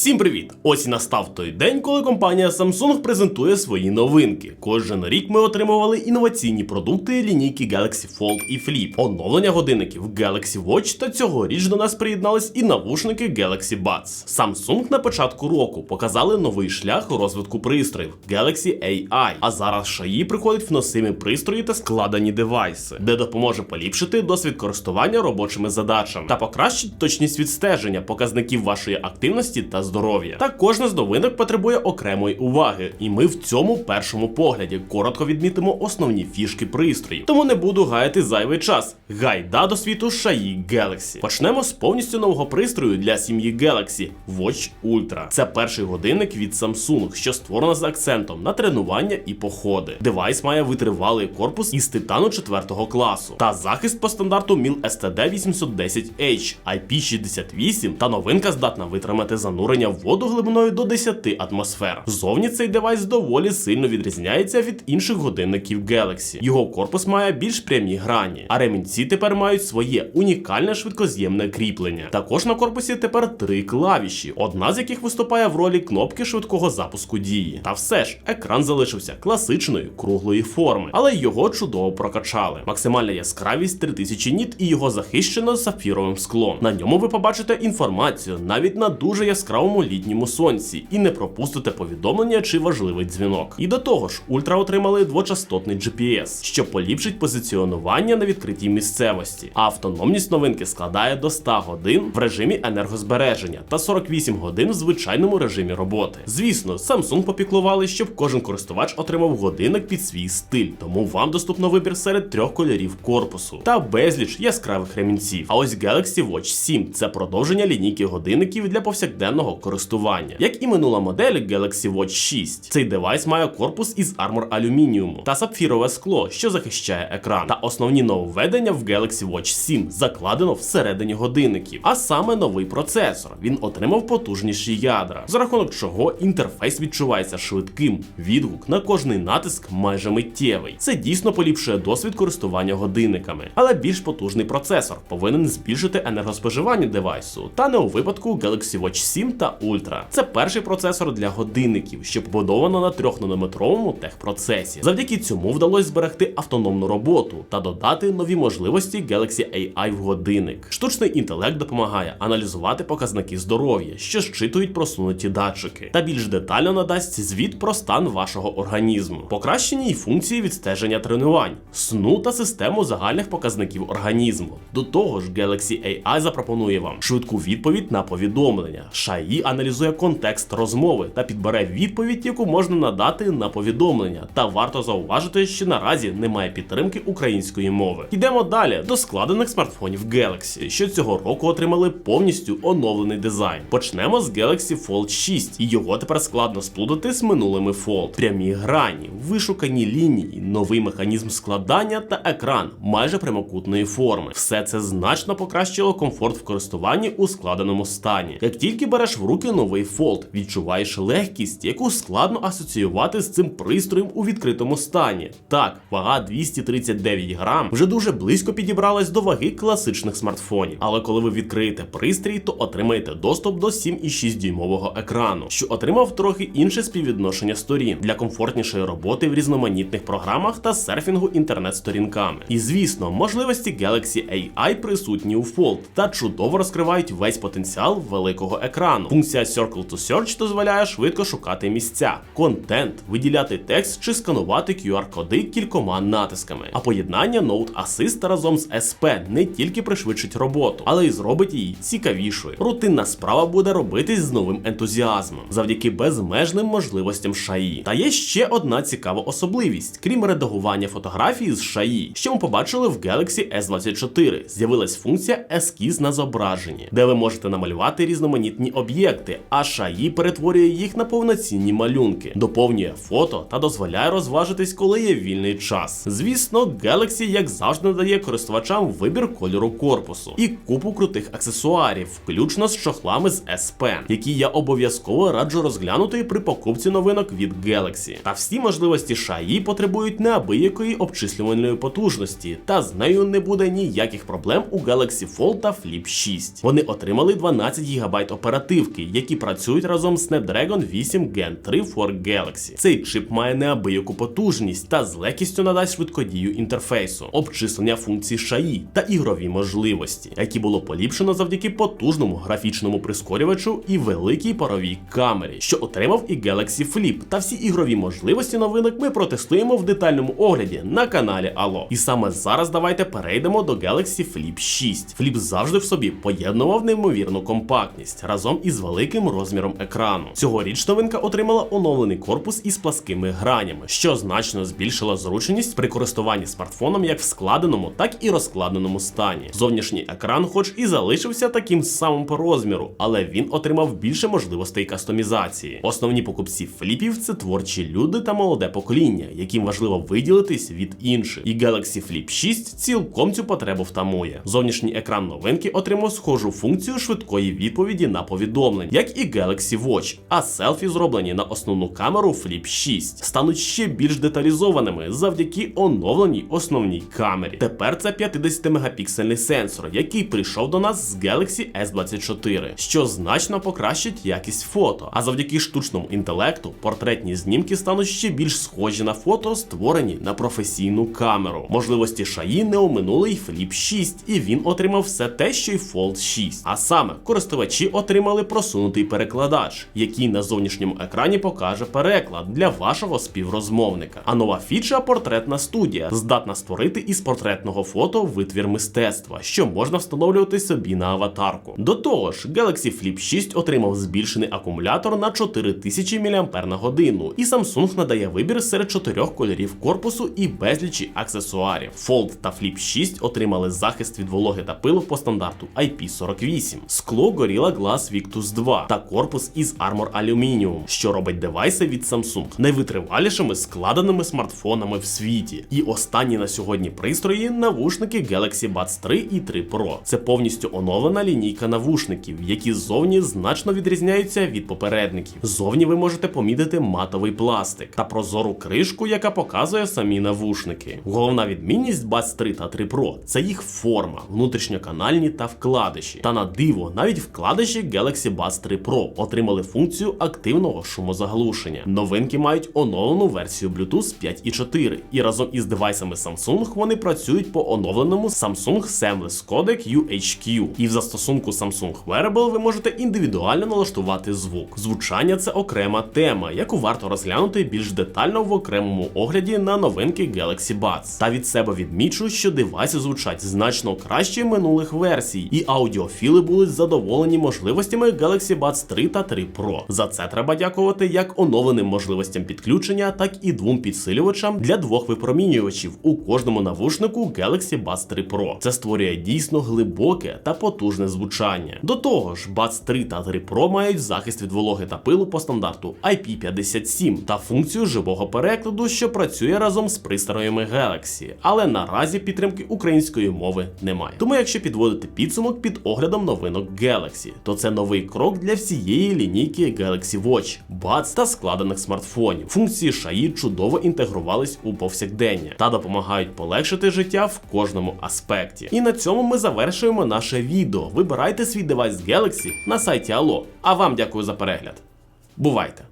Всім привіт! Ось і настав той день, коли компанія Samsung презентує свої новинки. Кожен рік ми отримували інноваційні продукти лінійки Galaxy Fold і Flip, оновлення годинників Galaxy Watch та цьогоріч до нас приєднались і навушники Galaxy Buds. Samsung на початку року показали новий шлях розвитку пристроїв Galaxy AI, а зараз шаї приходять в носимі пристрої та складені девайси, де допоможе поліпшити досвід користування робочими задачами та покращить точність відстеження показників вашої активності та здоров'я. Та кожна з новинок потребує окремої уваги, і ми в цьому першому погляді коротко відмітимо основні фішки пристроїв. Тому не буду гаяти зайвий час. Гайда до світу шаї Galaxy. Почнемо з повністю нового пристрою для сім'ї Galaxy Watch Ultra. Це перший годинник від Samsung, що створено з акцентом на тренування і походи. Девайс має витривалий корпус із титану 4 класу та захист по стандарту MIL STD 810H, IP68 та новинка здатна витримати занурення в воду глибиною до 10 атмосфер. Зовні цей девайс доволі сильно відрізняється від інших годинників Galaxy. Його корпус має більш прямі грані, а ремінці тепер мають своє унікальне швидкоз'ємне кріплення. Також на корпусі тепер три клавіші, одна з яких виступає в ролі кнопки швидкого запуску дії. Та все ж, екран залишився класичної круглої форми, але його чудово прокачали. Максимальна яскравість 3000 ніт і його захищено сапфіровим склом. На ньому ви побачите інформацію навіть на дуже яскравому літньому сонці і не пропустите повідомлення чи важливий дзвінок. І до того ж, ультра отримали двочастотний GPS, що поліпшить позиціонування на відкритій місцевості. А автономність новинки складає до 100 годин в режимі енергозбереження та 48 годин в звичайному режимі роботи. Звісно, Samsung попіклували, щоб кожен користувач отримав годинник під свій стиль, тому вам доступно вибір серед трьох кольорів корпусу та безліч яскравих ремінців. А ось Galaxy Watch 7 це продовження лінійки годинників для повсякденного користування. Як і минула модель Galaxy Watch 6, цей девайс має корпус із армор алюмініуму та сапфірове скло, що захищає екран. Та основні нововведення в Galaxy Watch 7 закладено всередині годинників, а саме новий процесор. Він отримав потужніші ядра, за рахунок чого інтерфейс відчувається швидким. Відгук на кожний натиск майже миттєвий. Це дійсно поліпшує досвід користування годинниками, але більш потужний процесор повинен збільшити енергоспоживання девайсу, та не у випадку Galaxy Watch 7 та Ultra. Це перший процесор для годинників, що побудовано на 3-нанометровому техпроцесі. Завдяки цьому вдалося зберегти автономну роботу та додати нові можливості Galaxy AI в годинник. Штучний інтелект допомагає аналізувати показники здоров'я, що щитують просунуті датчики, та більш детально надасть звіт про стан вашого організму, покращені й функції відстеження тренувань, сну та систему загальних показників організму. До того ж, Galaxy AI запропонує вам швидку відповідь на повідомлення. Шаї аналізує контекст розмови та підбере відповідь, яку можна надати на повідомлення. Та варто зауважити, що наразі немає підтримки української мови. Йдемо далі до складених смартфонів Galaxy, що цього року отримали повністю оновлений дизайн. Почнемо з Galaxy Fold 6, і його тепер складно сплутати з минулими Fold. Прямі грані, вишукані лінії, новий механізм складання та екран майже прямокутної форми. Все це значно покращило комфорт в користуванні у складеному стані. Як тільки береш в руки новий Fold, відчуваєш легкість, яку складно асоціювати з цим пристроєм у відкритому стані. Так, вага 239 грам вже дуже близько підібралась до ваги класичних смартфонів. Але коли ви відкриєте пристрій, то отримаєте доступ до 7,6 дюймового екрану, що отримав трохи інше співвідношення сторін для комфортнішої роботи в різноманітних програмах та серфінгу інтернет-сторінками. І звісно, можливості Galaxy AI присутні у Fold та чудово розкривають весь потенціал великого екрану. Функція Circle to Search дозволяє швидко шукати місця, контент, виділяти текст чи сканувати QR-коди кількома натисками. А поєднання Note Assist разом з SP не тільки пришвидшить роботу, але й зробить її цікавішою. Рутинна справа буде робитись з новим ентузіазмом завдяки безмежним можливостям шаї. Та є ще одна цікава особливість, крім редагування фотографії з шаї, що ми побачили в Galaxy S24. З'явилась функція ескіз на зображенні, де ви можете намалювати різноманітні об'єкти, а шаї перетворює їх на повноцінні малюнки, доповнює фото та дозволяє розважитись, коли є вільний час. Звісно, Galaxy, як завжди, надає користувачам вибір кольору корпусу і купу крутих аксесуарів, включно з чохлами з S Pen, які я обов'язково раджу розглянути при покупці новинок від Galaxy. Та всі можливості шаї потребують неабиякої обчислювальної потужності, та з нею не буде ніяких проблем у Galaxy Fold та Flip 6. Вони отримали 12 ГБ оперативки плівки, які працюють разом з Snapdragon 8 Gen 3 for Galaxy. Цей чип має неабияку потужність та з легкістю надасть швидкодію інтерфейсу, обчислення функцій шаї та ігрові можливості, які було поліпшено завдяки потужному графічному прискорювачу і великій паровій камері, що отримав і Galaxy Flip. Та всі ігрові можливості новинок ми протестуємо в детальному огляді на каналі Allo. І саме зараз давайте перейдемо до Galaxy Flip 6. Flip завжди в собі поєднував неймовірну компактність разом із великим розміром екрану. Цьогоріч новинка отримала оновлений корпус із пласкими гранями, що значно збільшила зручність при користуванні смартфоном як в складеному, так і розкладеному стані. Зовнішній екран, хоч і залишився таким самим по розміру, але він отримав більше можливостей кастомізації. Основні покупці фліпів це творчі люди та молоде покоління, яким важливо виділитись від інших. І Galaxy Flip 6 цілком цю потребу втамує. Зовнішній екран новинки отримав схожу функцію швидкої відповіді на повідомлення, як і Galaxy Watch, а селфі, зроблені на основну камеру Flip 6, стануть ще більш деталізованими завдяки оновленій основній камері. Тепер це 50-мегапіксельний сенсор, який прийшов до нас з Galaxy S24, що значно покращить якість фото. А завдяки штучному інтелекту портретні знімки стануть ще більш схожі на фото, створені на професійну камеру. Можливості шаї не оминули й Flip 6, і він отримав все те, що й Fold 6. А саме користувачі отримали просунутий перекладач, який на зовнішньому екрані покаже переклад для вашого співрозмовника. А нова фіча портретна студія здатна створити із портретного фото витвір мистецтва, що можна встановлювати собі на аватарку. До того ж, Galaxy Flip 6 отримав збільшений акумулятор на 4000 мАч і Samsung надає вибір серед чотирьох кольорів корпусу і безлічі аксесуарів. Fold та Flip 6 отримали захист від вологи та пилу по стандарту IP48, скло Gorilla Glass Victus 2 та корпус із Armor Aluminium, що робить девайси від Samsung найвитривалішими складеними смартфонами в світі. І останні на сьогодні пристрої навушники Galaxy Buds 3 і 3 Pro. Це повністю оновлена лінійка навушників, які ззовні значно відрізняються від попередників. Зовні ви можете помітити матовий пластик та прозору кришку, яка показує самі навушники. Головна відмінність Buds 3 та 3 Pro – це їх форма, внутрішньоканальні та вкладиші. Та на диво, навіть вкладиші Galaxy Buds 3 Pro отримали функцію активного шумозаглушення. Новинки мають оновлену версію Bluetooth 5.4, і разом із девайсами Samsung вони працюють по оновленому Samsung Seamless Codec UHQ. І в застосунку Samsung Wearable ви можете індивідуально налаштувати звук. Звучання це окрема тема, яку варто розглянути більш детально в окремому огляді на новинки Galaxy Buds. Та від себе відмічу, що девайси звучать значно краще минулих версій, і аудіофіли будуть задоволені можливостями Galaxy Buds 3 та 3 Pro. За це треба дякувати як оновленим можливостям підключення, так і двом підсилювачам для двох випромінювачів у кожному навушнику Galaxy Buds 3 Pro. Це створює дійсно глибоке та потужне звучання. До того ж, Buds 3 та 3 Pro мають захист від вологи та пилу по стандарту IP57 та функцію живого перекладу, що працює разом з пристроями Galaxy, але наразі підтримки української мови немає. Тому, якщо підводити підсумок під оглядом новинок Galaxy, то це новий крок для всієї лінійки Galaxy Watch, Buds та складених смартфонів. Функції шаї чудово інтегрувались у повсякдення та допомагають полегшити життя в кожному аспекті. І на цьому ми завершуємо наше відео. Вибирайте свій девайс Galaxy на сайті Allo. А вам дякую за перегляд. Бувайте!